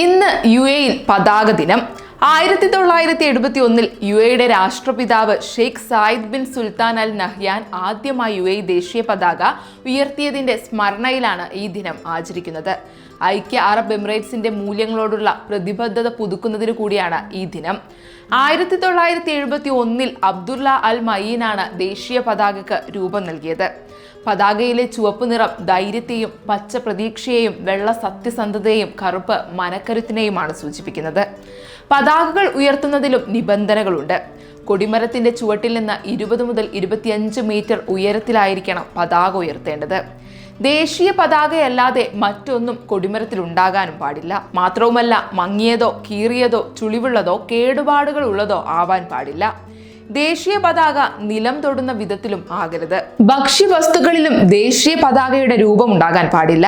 ഇന്ന് യു എയിൽ പതാക ദിനം. ആയിരത്തി തൊള്ളായിരത്തി എഴുപത്തി ഒന്നിൽ യു എയുടെ രാഷ്ട്രപിതാവ് Sheikh Zayed bin Sultan Al Nahyan ആദ്യമായി യു എ ദേശീയ പതാക ഉയർത്തിയതിന്റെ സ്മരണയിലാണ് ഈ ദിനം ആചരിക്കുന്നത്. ഐക്യ അറബ് എമിറേറ്റ്സിന്റെ മൂല്യങ്ങളോടുള്ള പ്രതിബദ്ധത പുതുക്കുന്നതിന് കൂടിയാണ് ഈ ദിനം. ആയിരത്തി തൊള്ളായിരത്തി എഴുപത്തി ഒന്നിൽ അബ്ദുള്ള അൽ മയീനാണ് ദേശീയ പതാകയ്ക്ക് രൂപം നൽകിയത്. പതാകയിലെ ചുവപ്പ് നിറം ധൈര്യത്തെയും പച്ച പ്രതീക്ഷയെയും വെള്ള സത്യസന്ധതയെയും കറുപ്പ് മനക്കരുത്തിനെയുമാണ് സൂചിപ്പിക്കുന്നത്. പതാകകൾ ഉയർത്തുന്നതിലും നിബന്ധനകളുണ്ട്. കൊടിമരത്തിന്റെ ചുവട്ടിൽ നിന്ന് ഇരുപത് മുതൽ ഇരുപത്തിയഞ്ച് മീറ്റർ ഉയരത്തിലായിരിക്കണം പതാക ഉയർത്തേണ്ടത്. ദേശീയ പതാകയല്ലാതെ മറ്റൊന്നും കൊടിമരത്തിൽ ഉണ്ടാകാനും പാടില്ല. മാത്രവുമല്ല മങ്ങിയതോ കീറിയതോ ചുളിവുള്ളതോ കേടുപാടുകൾ ഉള്ളതോ ആവാൻ പാടില്ല. ദേശീയ പതാക നിലം തൊടുന്ന വിധത്തിലും ആകരുത്. ഭക്ഷ്യവസ്തുക്കളിലും ദേശീയ പതാകയുടെ രൂപം ഉണ്ടാകാൻ പാടില്ല.